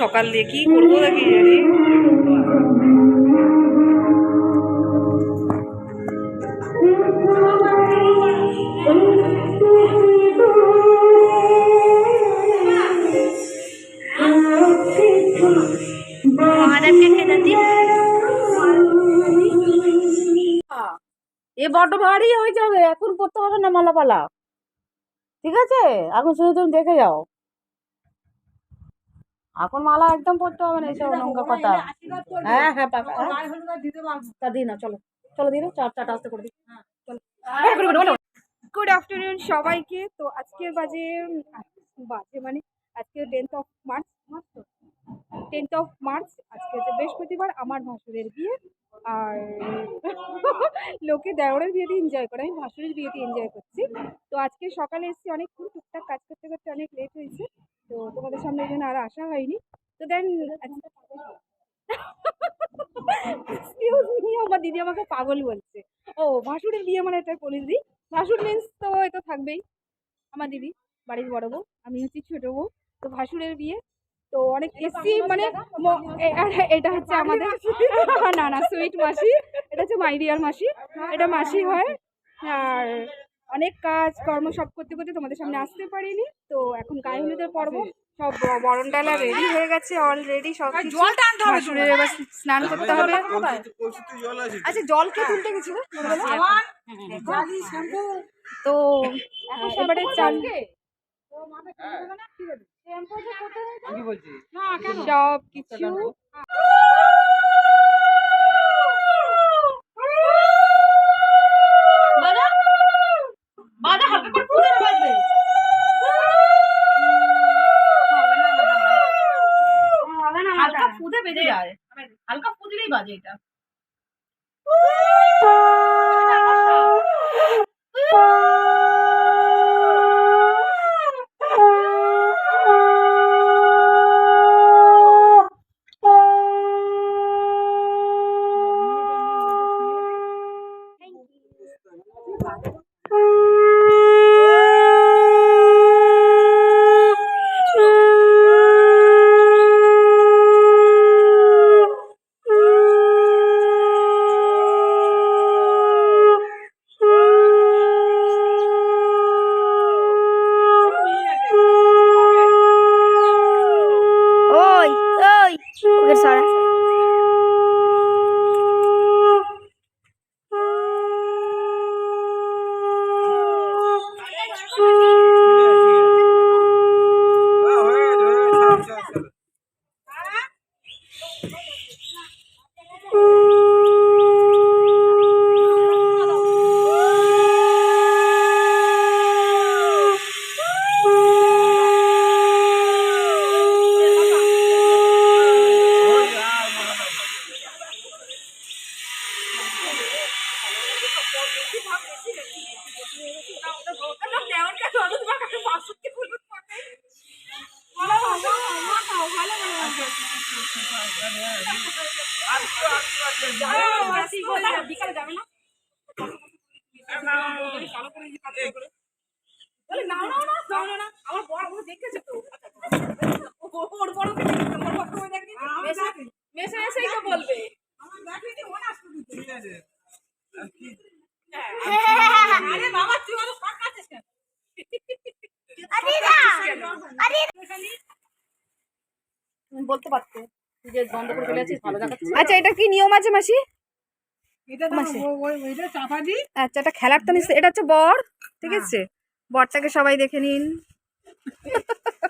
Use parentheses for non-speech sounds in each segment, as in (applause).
সকাল দিয়ে কি করব দেখি জানি। এ বড্ড হয়ে যাবে, এখন করতে হবে না ঠিক আছে? এখন শুধু তুমি দেখে যাও। এখন মালা একদম পড়তে হবে না এসব লঙ্কা কথা হ্যাঁ হ্যাঁ পাকা হ্যাঁ। তা দিই না চলো। চলো দিই না চার চারটা আসতে করে দিই। চলো। হ্যাঁ। গুড আফটারনুন সবাইকে। তো আজকের বাজে বাজে মানে আজকে tenth of March tenth of March আজকে হচ্ছে বৃহস্পতিবার আমার ভাসুরের বিয়ে। আর লোকে দেওরের বিয়েতে এনজয় করে আমি ভাসুরের বিয়েতে এনজয় করছি। তো আজকে সকালে এসেছি অনেকক্ষণ টুকটাক কাজ করতে করতে অনেক লেট হয়েছে। তো তোমাদের সামনে এই জন্য আর আসা হয়নি। তো দেন আমার দিদি আমাকে পাগল বলছে। ও, ভাসুরের বিয়ে মানে এটা বলে দিই ভাসুর মিন্স তো এ তো থাকবেই। আমার দিদি, বাড়ির বড় বউ, আমি হচ্ছি ছোট বউ। তো ভাসুরের বিয়ে, তো অনেক এসি মানে এটা হচ্ছে আমাদের না না সুইট মাসি, এটা হচ্ছে মাইডিয়ার মাসি, এটা মাসি হয়, আর অনেক কাজ কর্ম সব করতে করতে তোমাদের সামনে আসতে পারিনি। তো এখন গায়ে হলুদের পর্ব সব ব- বরণ ডালা রেডি হয়ে গেছে অলরেডি সব কিছু ভাসুরের এবার স্নান করতে হবে। আচ্ছা জল কে তুলতে গেছিল? তো এবারে চাল সব কিছু। বাজে এটা। দেখেছে তো? ওর বড় এসেই তো বলবে। আরে বাবা তুই অত কেন? বলতে পারতে। যে বন্ধ করে চলে আছিস ভালো দেখাচ্ছে আচ্ছা এটা কি নিয়ম আছে মাসি? এটা তো ও- ওই- ওইটা চাপা দি আচ্ছা এটা খেলার তো নিশ্চয় এটা হচ্ছে বর ঠিক আছে? বরটাকে সবাই দেখে নিন।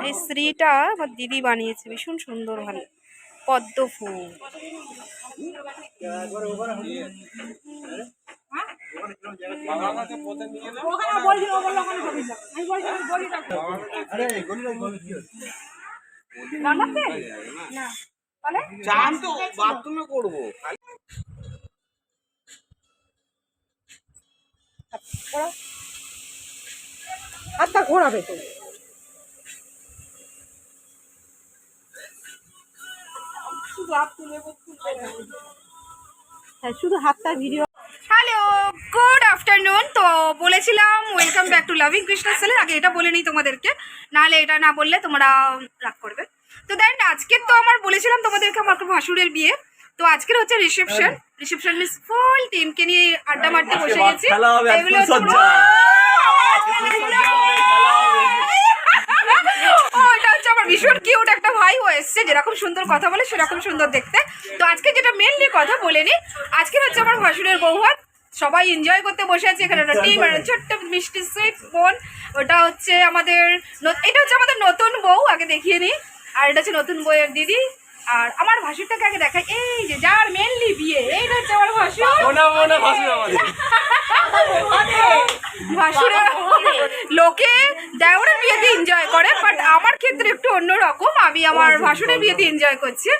এই শ্রীটা আমার দিদি বানিয়েছে ভীষণ সুন্দর ভালো। পদ্ম ফুল। চান তো বাথরুমে করব। হাতটা ঘোরাবে তো হ্যাঁ শুধু হাতটা ভিডিও হ্যালো গুড আফটারনুন তো বলেছিলাম welcome back to loving Krishna সেলের আগে এটা বলে নিই তোমাদেরকে। নাহলে এটা না বললে তোমরা রাগ করবে। তো দেন আজকে তো আমার বলেছিলাম তোমাদেরকে আমার ভাসুরের বিয়ে। তো আজকের হচ্ছে রিসেপশন রিসেপশন মিস ফুল টিমকে নিয়ে আড্ডা মারতে বসে গেছি। এগুলো হচ্ছে সজ্জা। এটা হচ্ছে আমার ভীষণ কিউট একটা ভাই ও এসছে যেরকম সুন্দর কথা বলে সেরকম সুন্দর দেখতে। তো আজকে যেটা মেনলি কথা বলে নি আজকে হচ্ছে আমার ভাসুরের বৌভাত। সবাই এনজয় করতে বসে আছে এখানে একটা টিম আর ছোট্ট মিষ্টি সুইট বোন ওটা হচ্ছে আমাদের ন- এটা হচ্ছে আমাদের নতুন বউ আগে দেখিয়ে নিই আর এটা হচ্ছে নতুন বউয়ের দিদি। আর আমার ভাসুরটাকে আগে দেখাই। এই যে যার মেনলি বিয়ে এইটা হচ্ছে আমার ভাসুর। মোনা মোনা ভাসুর আমাদের। ভাসুরের লোকে দেওরের বিয়েতে এনজয় করে বাট আমার ক্ষেত্রে একটু অন্যরকম। আমি আমার ভাসুরের বিয়েতে এনজয় করছি।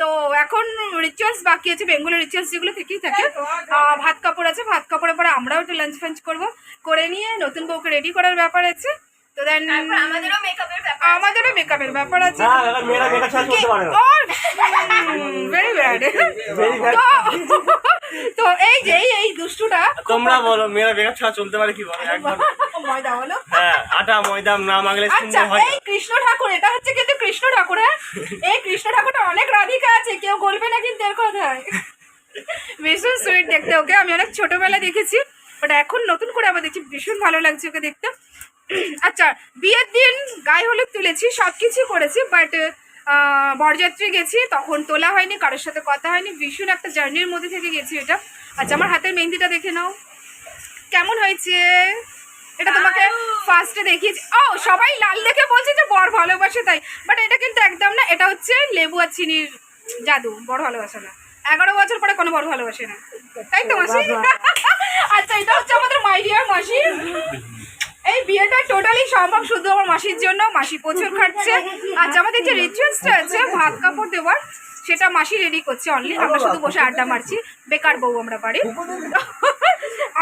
তো এখন রিচুয়ালস বাকি আছে বেঙ্গলের রিচুয়ালস যেগুলো থেকেই থাকে। ভাত কাপড় আছে ভাত কাপড়ের পরে আমরাও একটু লাঞ্চ ফাঞ্চ করব। করে নিয়ে নতুন বউকে রেডি করার ব্যাপার আছে। তো দেন আমাদেরও মেকআপের ব্যাপার আমাদেরও মেকআপের ব্যাপার আছে। মেয়েরা মেয়েটা ছাড়া চলতে পারে না। Very bad (laughs) Very bad. (laughs) তো এই যে এই এই দুষ্টুটা। তোমরা বলো মেয়েরা বেকার ছাড়া চলতে পারে কি বলো? একবার ময়দা বলো। হ্যাঁ আটা ময়দা না মাগলে আচ্ছা সুন্দর হয় এই কৃষ্ণ ঠাকুর এটা হচ্ছে কিন্তু কৃষ্ণ ঠাকুর হ্যাঁ? এই কৃষ্ণ ঠাকুরটা অনেক রাধিকা আছে কেউ বলবে না কিন্তু এর কথায়। ভীষণ সুইট দেখতে ওকে আমি অনেক ছোটবেলায় দেখেছি বাট এখন নতুন করে আবার দেখছি ভীষণ ভালো লাগছে ওকে দেখতে। আচ্ছা বিয়ের দিন গায়ে হলুদ তুলেছি সব কিছু করেছি বাট বরযাত্রী গেছি তখন তোলা হয়নি কারোর সাথে কথা হয়নি ভীষণ একটা জার্নির মধ্যে থেকে গেছি এটা। আচ্ছা আমার হাতের মেহেন্দিটা দেখে নাও। কেমন হয়েছে? এটা তোমাকে ফার্স্টে দেখিয়েছি। ও সবাই লাল দেখে বলছে যে বর ভালোবাসে তাই বাট এটা কিন্তু একদম না এটা হচ্ছে লেবু আর চিনির জাদু বড় ভালোবাসে না। এগারো বছর পরে কোনো বড় ভালোবাসে না। তাই তো মাসি? আচ্ছা এটা হচ্ছে আমাদের মাইডিয়ার মাসি। এই বিয়েটা টোটালি সম্ভব শুধু আমার মাসির জন্য মাসি প্রচুর খাচ্ছে। আচ্ছা আমাদের যে রিচুয়ালসটা আছে ভাত কাপড় দেওয়ার সেটা মাসি রেডি করছে অনলি আমরা শুধু বসে আড্ডা মারছি বেকার বউ আমরা বাড়ি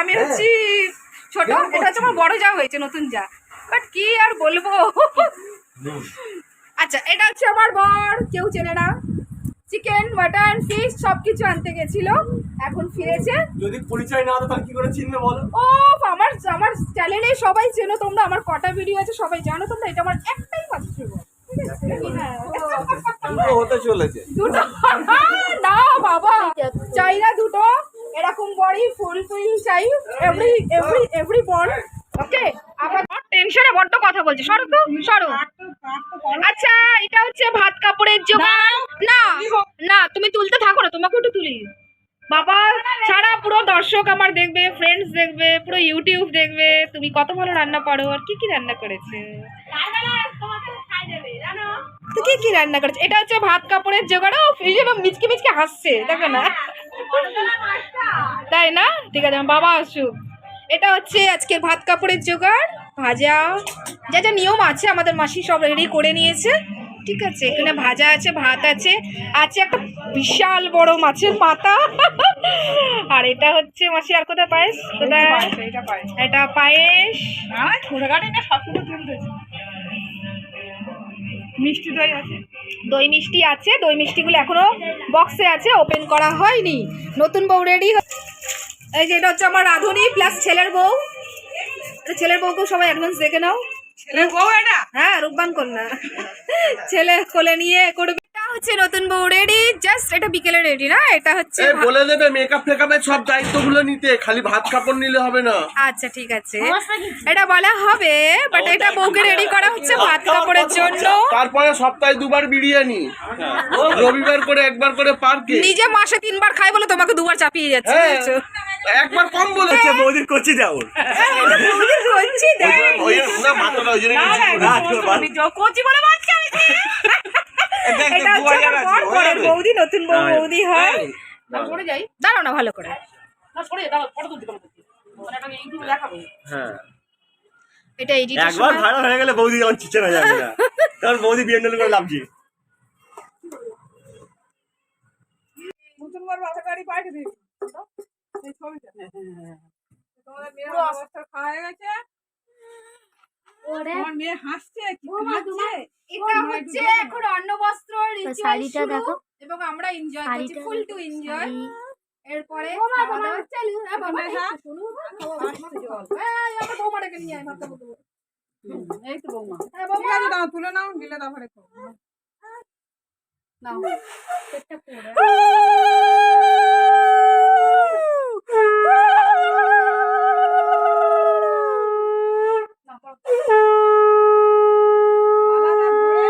আমি হচ্ছি ছোট এটা হচ্ছে আমার বড় যা হয়েছে নতুন যা। বাট কি আর বলব? আচ্ছা এটা হচ্ছে আমার বর কেউ চেনে না। চিকেন মাটন ফিশ সব কিছু আনতে গেছিল। এখন ফিরেছে। যদি পরিচয় না হতো তাহলে কি করে চিনবে বলো? ও আমার আমার চ্যানেলে সবাই চেনো তোমরা আমার কটা ভিডিও আছে সবাই জানো তোমরা এটা আমার একটাই আছে? হ্যাঁ। হতে চলেছে। দুটো? (laughs) না বাবা। চাই না দুটো। এরকম বড়ি ফুল ফুল চাই। এভরি এভরি এভরি বন ওকে আমার টেনশনে বড্ড কথা বলছে। সরো তো সরো। আচ্ছা এটা হচ্ছে ভাত কাপড়ের জোগাড়। না। না তুমি তুলতে থাকো না তোমাকে একটু তুলি। বাবা সারা পুরো দর্শক আমার দেখবে ফ্রেন্ডস দেখবে পুরো ইউটিউব দেখবে। তুমি কত ভালো রান্না পারো আর কি কি রান্না করেছে? তো কি কি রান্না করেছে? এটা হচ্ছে ভাত কাপড়ের জোগাড়। ও মিচকে মিচকে হাসছে দেখো না? তাই না? ঠিক আছে বাবা আসুক। এটা হচ্ছে আজকের ভাত কাপড়ের জোগাড় ভাজা যা যা নিয়ম আছে আমাদের মাসি সব রেডি করে নিয়েছে। ঠিক আছে এখানে ভাজা আছে ভাত আছে আছে একটা বিশাল বড় মাছের পাতা। আর এটা হচ্ছে মাসি আর কোথায় পায়েস? কোথায়? এটা পায়েস মিষ্টি দই আছে। দই মিষ্টি আছে দই মিষ্টিগুলো এখনও বক্সে আছে ওপেন করা হয়নি। নতুন বউ রেডি এই যে এটা হচ্ছে আমার রাঁধুনি প্লাস ছেলের বউ। তো ছেলের বউকেও সবাই অ্যাডভান্স দেখে নাও। ছেলে বউ এটা? হ্যাঁ রূপবান কন্যা। ছেলে কোলে নিয়ে করবে। হচ্ছে নতুন বউ রেডি জাস্ট এটা বিকেলে রেডি না? এটা হচ্ছে বলে দেবে মেকআপ ফেকআপের সব দায়িত্বগুলো নিতে। খালি ভাত কাপড় নিলে হবে না। আচ্ছা ঠিক আছে। এটা বলা হবে বাট এটা বউকে রেডি করা হচ্ছে ভাত কাপড়ের জন্য। তারপরে সপ্তাহে দুবার বিরিয়ানি। রবিবার করে একবার করে পার্কে। নিজে মাসে তিনবার খাই বলে তোমাকে দুবার চাপিয়ে যাচ্ছে হ্যাঁ? একবার কম বলেছে বৌদির কচি এটা বৌদির মাত্রা ওই জন্য কচি বলে বৌদি নতুন বৌদি হয়। দাঁড়াও না ভালো করে। মানে একটা ইউটিউবে দেখাবো। হ্যাঁ। এটা একবার ভাড়া হয়ে গেলে বৌদি যখন চিচে না যাবে না। তখন বৌদি বিএনডব্লিউ করে লাভ নতুন বর বাসা গাড়ি পাঠিয়ে দিই এই ছবিটা তোমাদের মেয়ের অবস্থা খাওয়া গেছে? মেয়ে হাসছে কি হাসছে? এটা হচ্ছে এখন অন্ন বস্ত্র শাড়িটা দেখো। এবং আমরা এনজয় করছি ফুল টু এনজয় এরপরে হ্যাঁ বৌমাটাকে নিয়ে আয় এই তো বৌমা। হ্যাঁ তুলে নাও দিলে তারপরে। নাও আলাদা ধরে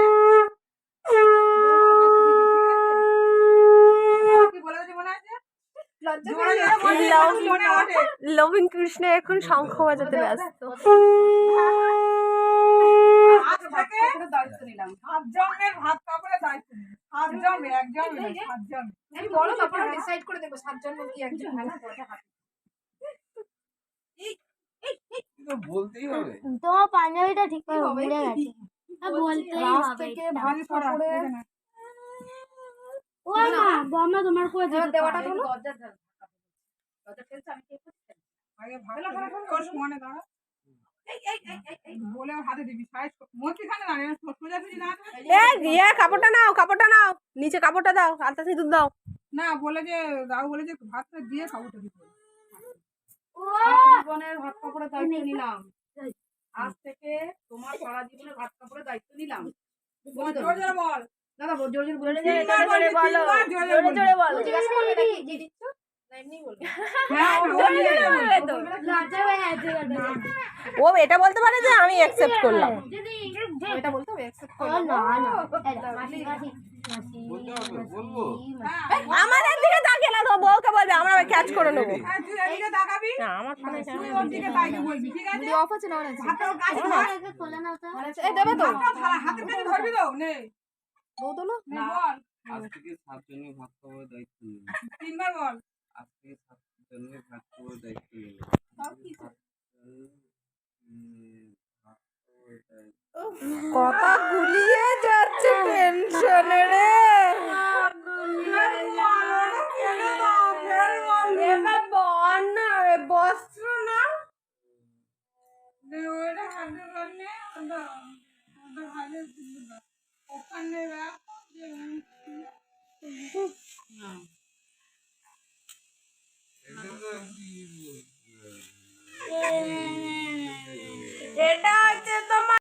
কি বলে দিয়েছে মনে আছে লজ্জা জোরে পেয়ে জোরে যাচ্ছে। বললে মনে ওঠে লবিন কৃষ্ণ এখন শঙ্খ বাজাতে ব্যস্ত আজ থেকে পুরো দায়িত্ব নিলাম সাত জনের ভাত কাপড়ে দায়িত্ব নেই সাত জনে একজন নয়, সাত জন আমি বলো তারপর ডিসাইড করে কৃষ্ণ এখন কি একজন হ্যাঁ তো তোমার পাঞ্জাবিটা ঠিক করে হবে? গেছে। হ্যাঁ, বলতেই হবে। থেকে এটা। ও মা বম্মা তোমার দেওয়াটা তোলো কাপড়টা নাও কাপড়টা নাও। নিচে কাপড়টা দাও আলতা সিঁদুর দাও। না বলে যে দাও বলে যে ভাতটা দিয়ে খাব দিতে জীবনের ভাত কাপড়ের দায়িত্ব নিলাম। আজ থেকে তোমার সারা জীবনের ভাত কাপড়ের দায়িত্ব নিলাম। জোরে জোরে বল। জোরে জোরে বলে তিনবার বলবি, তিনবার জোরে জোরে বলো। জিজ্ঞাসা করবে নাকি দিচ্ছ। হ্যাঁ, ও এটা বলতে পারে যে আমি অ্যাকসেপ্ট করলাম। এটা বলতে হবে accept ও করবে। না হ্যাঁ, দিকে তো বউকে বলবে আমরা ক্যাচ করে নেব। হ্যাঁ, না আমার ফোনে তুই ওর দিকে তাকিয়ে বলবি ঠিক আছে? ভিডিও অফ আছে না এই দেবে তো হাতের কাছে ধরবি তো। নে। বউ তোলো? নে আজ থেকে সাতজনের ভাত খাওয়ার দায়িত্ব তিনবার বল। আজ থেকে সাতজনের ভাত খাওয়ার দায়িত্ব নেই কথা গুলিয়ে যাচ্ছে টেনশনে রে। না রে, বস্ত্র না। নে। ওটা হাতে ধর নে ওটা ওটা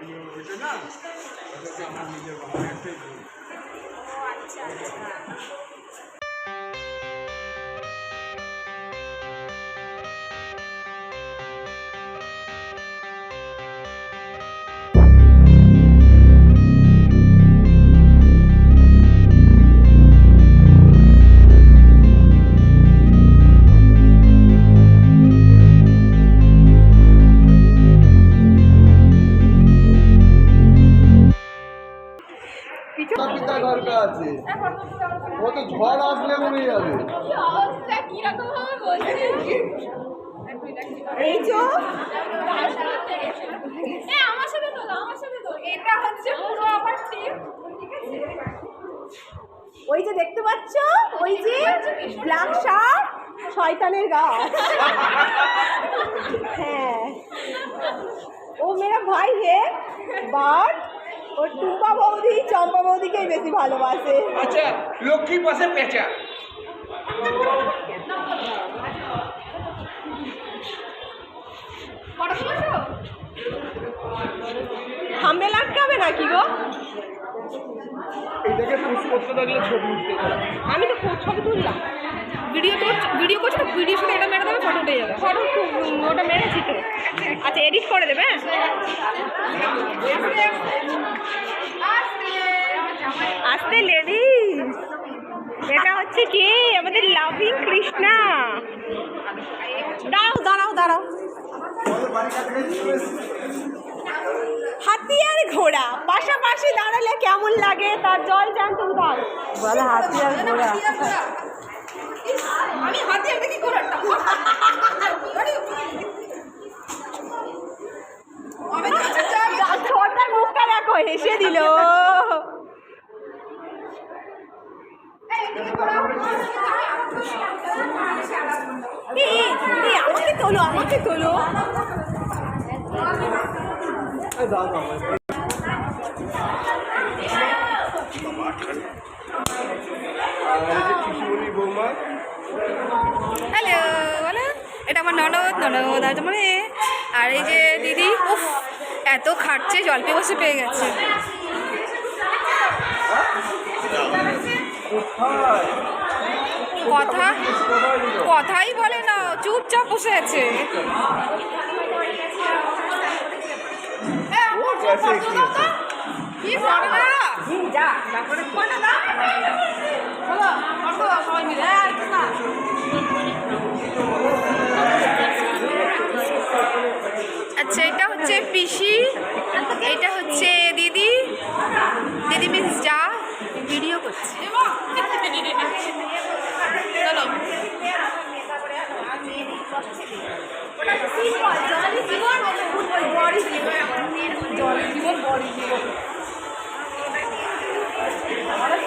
হাতে না। ওখানে রাখ এটা হচ্ছে ও তো ঝড় আসলে মরে যাবে। ওই যে দেখতে পাচ্ছ? ওই যে ব্ল্যাক শার্ট, শয়তানের গাছ হ্যাঁ। ও মেরা ভাই হে, বাট ও টুম্পা বৌদি চম্পা বৌদিকেই বেশি ভালোবাসে। আচ্ছা লক্ষ্মী পাশে পেঁচা। তুলেছো থামবে নাকি গো? এটাকে পুশ করতে থাকলে ছবি উঠতে আমি তো খুব ছবি তুললাম। ভিডিও তো ভিডিও করছ ভিডিও শুনে এটা মেরে দেবে ফটো উঠে যাবে। ফটো ওটা মেরেছি তো। আচ্ছা এডিট করে দেবে হ্যাঁ? আস্তে লেডিস এটা হচ্ছে কি? আমাদের লাভিং কৃষ্ণা। দাঁড়াও দাঁড়াও দাঁড়াও। হাতি আর ঘোড়া। পাশাপাশি দাঁড়ালে কেমন লাগে? তার জল বলে হাতি আর ঘোড়া। আমি হাতে ছোটার মুখটা দেখো হেসে দিল। এই, এই, এই, আমাকে তোলো আমাকে তোলো। হ্যালো বলো। এটা আমার ননদ ননদ আর মানে আর এই যে দিদি, উফ, এত খাটছে পেয়ে বসে পেয়ে গেছে। কথা, কথাই বলে না, চুপচাপ বসে আছে। কি করে না যা তারপরে ফোনটা দাও চলো ফটো সবাই মিলে আর কিছু না আচ্ছা এটা হচ্ছে পিসি এটা হচ্ছে দিদি। দিদি মিস যা ভিডিও করছে। চলো।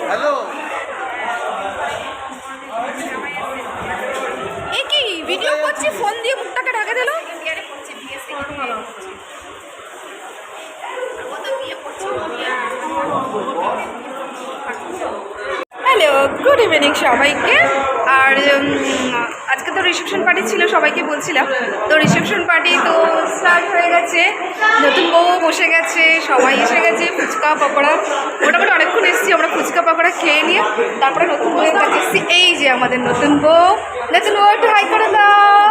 হ্যালো এ কি ভিডিও করছি ফোন দিয়ে মুখটাকে ঢাকে দিল? হ্যালো গুড ইভিনিং সবাইকে। আর আজকে তো রিসেপশন সবাইকে বলছিলাম। তো রিসেপশন পার্টি তো স্টার্ট হয়ে গেছে। নতুন বউ বসে গেছে সবাই এসে গেছে ফুচকা পকোড়া মোটামুটি অনেকক্ষণ এসেছি আমরা ফুচকা পকোড়া খেয়ে নিয়ে তারপরে নতুন বউয়ের কাছে এসেছি। এই যে আমাদের নতুন বউ। নতুন বউ একটু হাই করে দাও।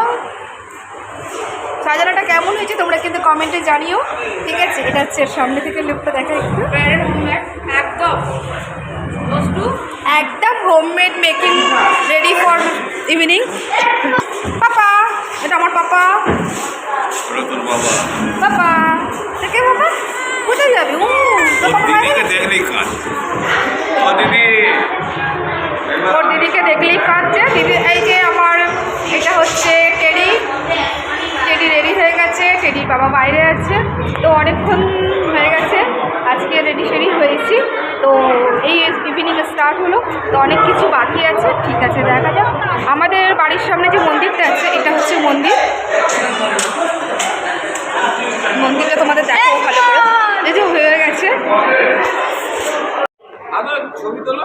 সাজানোটা কেমন হয়েছে তোমরা কিন্তু কমেন্টে জানিও। ঠিক আছে এটা হচ্ছে সামনে থেকে লুকটা দেখা একটু। একদম। একদম homemade making ready for evening papa. এটা আমার পাপা। পাপা দেখে বাবা? কোথায় যাবি? ও ওর দিদিকে দেখলেই কাঁদছে। দিদি এই যে আমার এটা হচ্ছে টেডি। টেডি রেডি হয়ে গেছে। টেডির বাবা বাইরে আছে। তো অনেকক্ষণ হয়ে গেছে। আজকে রেডি সেডি হয়েছি। তো এই ইভিনিং স্টার্ট হলো। তো অনেক কিছু বাকি আছে ঠিক আছে দেখা যাক। আমাদের বাড়ির সামনে যে মন্দিরটা আছে এটা হচ্ছে মন্দির। মন্দিরটা তোমাদের দেখো ভালো করে। এই যে হয়ে গেছে। ছবি তোলো।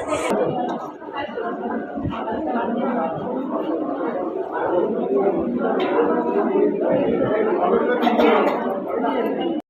よろしくお願いします。